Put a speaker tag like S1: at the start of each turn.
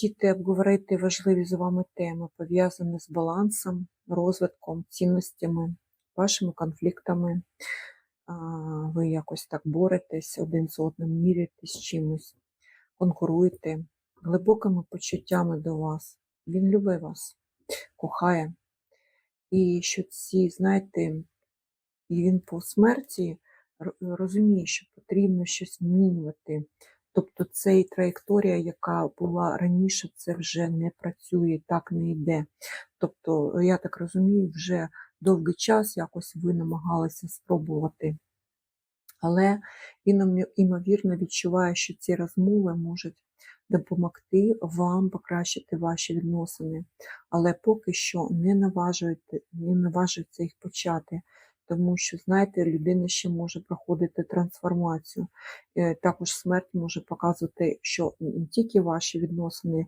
S1: Хотіте обговорити важливі з вами теми, пов'язані з балансом, розвитком, цінностями, вашими конфліктами. Ви якось так боретесь один з одним, міряєтесь чимось, конкуруєте глибокими почуттями до вас. Він любить вас, кохає. І що ці, знаєте, і він по смерті розуміє, що потрібно щось змінювати. Тобто цей траєкторія, яка була раніше, це вже не працює, так не йде. Тобто, я так розумію, вже довгий час якось ви намагалися спробувати. Але він імовірно відчуває, що ці розмови можуть допомогти вам покращити ваші відносини, але поки що не наважується їх почати, тому що, знаєте, людина ще може проходити трансформацію. Е, Також смерть може показувати, що не тільки ваші відносини